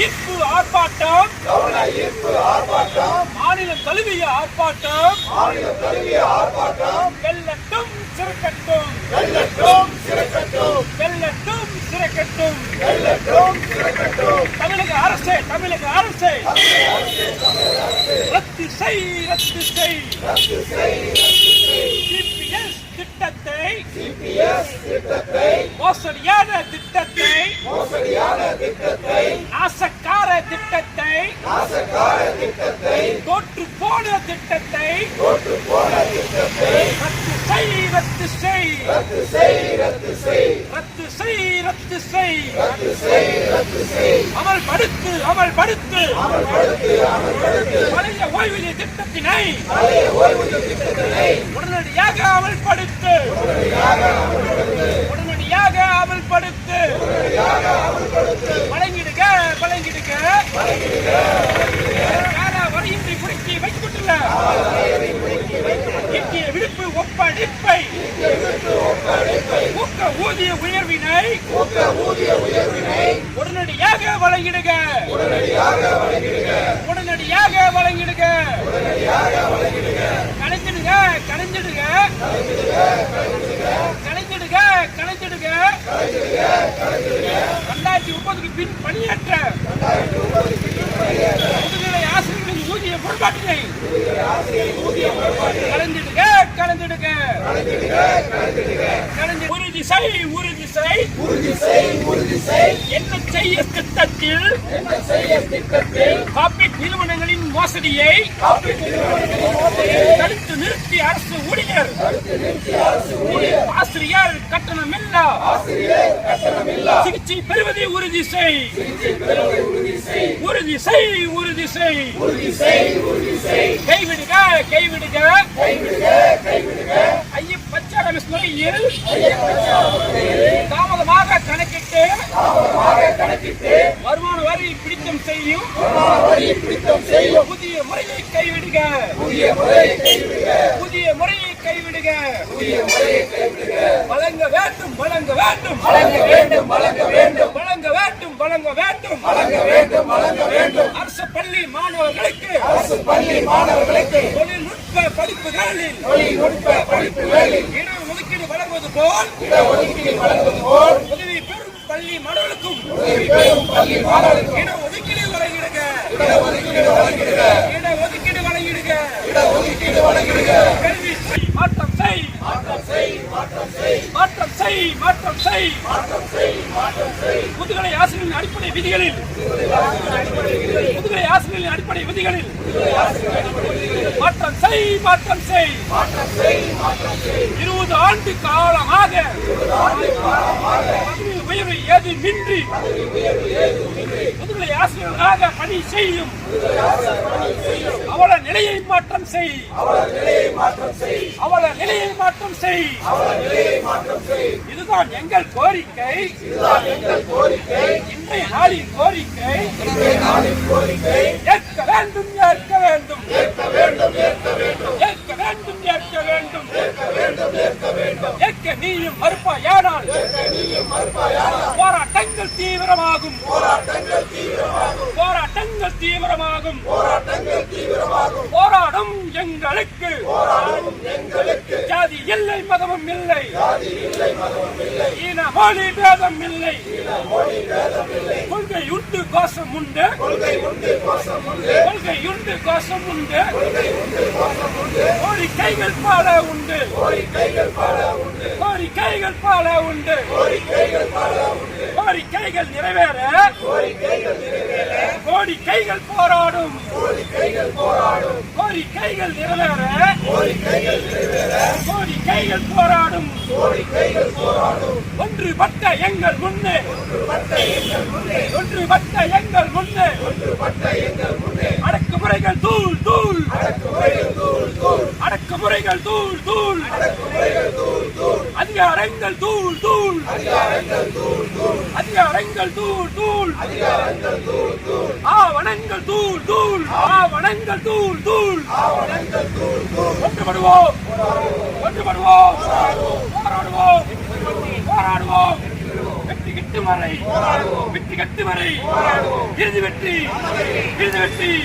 ஈர்ப்பு ஆர்ப்பாட்டம். கவன ஈர்ப்பு மாநிலம் தழுவிய ஆர்ப்பாட்டம் மாநில தழுவிய ஆர்ப்பாட்டம். வெள்ளட்டும் சிறக்கட்டும். வெள்ளட்டும் சிறக்கட்டும். வெள்ளட்டும் சிறக்கட்டும் வெள்ளட்டும் சிறக்கட்டும் தமிழக அரசே தமிழக அரசே. ரத்து செய் ரத்து செய் ரத்து திட்டத்தை. சிபிஎஸ் திட்டத்தை. மோசடியான திட்டத்தை. நாசக்கார திட்டத்தை தோற்று போன திட்டத்தை ரத்து செய் ரத்து செய். ரத்து செய் ரத்து செய். அமல் படுத்து அமல் படுத்து. பழைய ஓய்வூதிய திட்டத்தினை உடனடியாக அமல்படுத்து ஊக்க ஊதிய உயர்வினை உடனடியாக வழங்கிடுக. உடனடியாக வழங்கிடுக. கலைஞ்சிடுக கலைஞ்சிடுக. கலைஞ்சிடுக கலைஞ்சிடுக. ரெண்டாயிரத்தி முப்பதுக்கு பின் பணியேற்ற முதுநிலை ஆசிரியர்களின் ஊதிய முன்பாட்டினை கலந்துடுக கலந்துடுக கலந்து உறுதி செய் உறுதி செய் என்ன செய்ய திட்டத்தில்? காப்பீட்டு நிறுவனங்களின் மோசடியை தடுத்து நிறுத்தி அரசு ஊழியர். ஆசிரியர் கட்டணமில்லா. சிகிச்சை பெறுவதை உறுதி செய் உறுதி செய் உறுதி செய் கைவிடுக கைவிடுக. ஐயப்பச்ச முறையில் தாமதமாக கணக்கிட்டு வருமான வரி பிடித்தம் செய்யும் புதிய முறையை கைவிடுக புதிய முறையை கைவிடுக வழங்க வேண்டும் வழங்க வேண்டும் வழங்க வேண்டும் வழங்க வேண்டும் வழங்க வேண்டும் வழங்க வேண்டும் வழங்க வேண்டும் வழங்க வேண்டும் அரசு பள்ளி மாணவர்களுக்கு அரசு பள்ளி மாணவர்களுக்கு தொழில்நுட்ப படிப்புகளில் தொழில்நுட்ப படிப்புகளில் இட ஒதுக்கீடு வழங்குவது போல் இட ஒதுக்கீடு வழங்குவது போல் உதவி பெறும் பள்ளி மாணவர்களுக்கும் உதவி பெறும் பள்ளி மாணவர்களுக்கும் இட ஒதுக்கீடு வழங்கிடுங்க இட ஒதுக்கீடு வழங்கிடுக இட ஒதுக்கீடு வழங்கிடுக இட ஒதுக்கீடு வழங்கிடுங்க கல்வி செய், மாற்றம் செய் மாற்றம் செய் மாற்றம் செய் மாற்றம் செய் மாற்றம் செய் மாற்றம் செய். மாற்றம் செய் முதுகலை ஆசிரியர்களின் அடிப்படை விதிகளில். முதுகலை ஆசிரியர்களின் அடிப்படை விதிகளில். மாற்றம் செய் மாற்றம் செய். மாற்றம் செய் மாற்றம் செய் இருபது ஆண்டு காலமாக பதவி உயர்வு ஏதுமின்றி. முதுகலை ஆசிரியர்களாக பணி செய்யும். அவள நிலையை மாற்றம் செய். அவள நிலையை மாற்றம் செய். இதுதான் எங்கள் கோரிக்கை. இன்றைய நாளின் கோரிக்கை. ஏற்க வேண்டும் ஏற்க எக்க நீயும் மறுப்பாயானால் போராட்டங்கள் தீவிரமாகும். போராட்டங்கள் தீவிரமாகும். போராட்டங்கள் தீவிரமாகும். போராட்டங்கள் தீவிரமாகும். போராடும் எங்களுக்கு. போராடும் எங்களுக்கு. ஜாதி இல்லை மதமும் இல்லை. ஜாதி இல்லை மதமும் இல்லை. இன மொழி பேதம் இல்லை. இன மொழி பேதம் இல்லை. கொள்கை உண்டு கோஷம் உண்டு. கொள்கை உண்டு கோஷம் உண்டு. கொள்கை உண்டு கோஷம் உண்டு. கொள்கை உண்டு கோஷம் உண்டு. கோரிக்கைகள் பல உண்டு. கோரிக்கை உண்டு. கோரிக்கைகள் நிறைவேற. கோரிக்கைகள் போராடும். கோரிக்கைகள் நிறைவேற. கோரிக்கைகள் போராடும். ஒன்றுபட்ட எங்கள் முன்னே. ஒன்றுபட்ட எங்கள் முன்னே. அடக்குமுறைகள் தூள் தூள். அடக்குமுறைகள் தூள் தூள். அதிகாரங்கள் தூள் தூள். அதிகாரங்கள் தூள் தூள். ஆவணங்கள் தூள் தூள். ஆவணங்கள் தூள் தூள். ஒன்றுபடுவோம். ஒன்றுபடுவோம். போராடுவோம். போராடுவோம். வெற்றி கிட்டும் வரை. வெற்றி கட்டு வரை. இறுதி வெற்றி. இறுதி வெற்றி.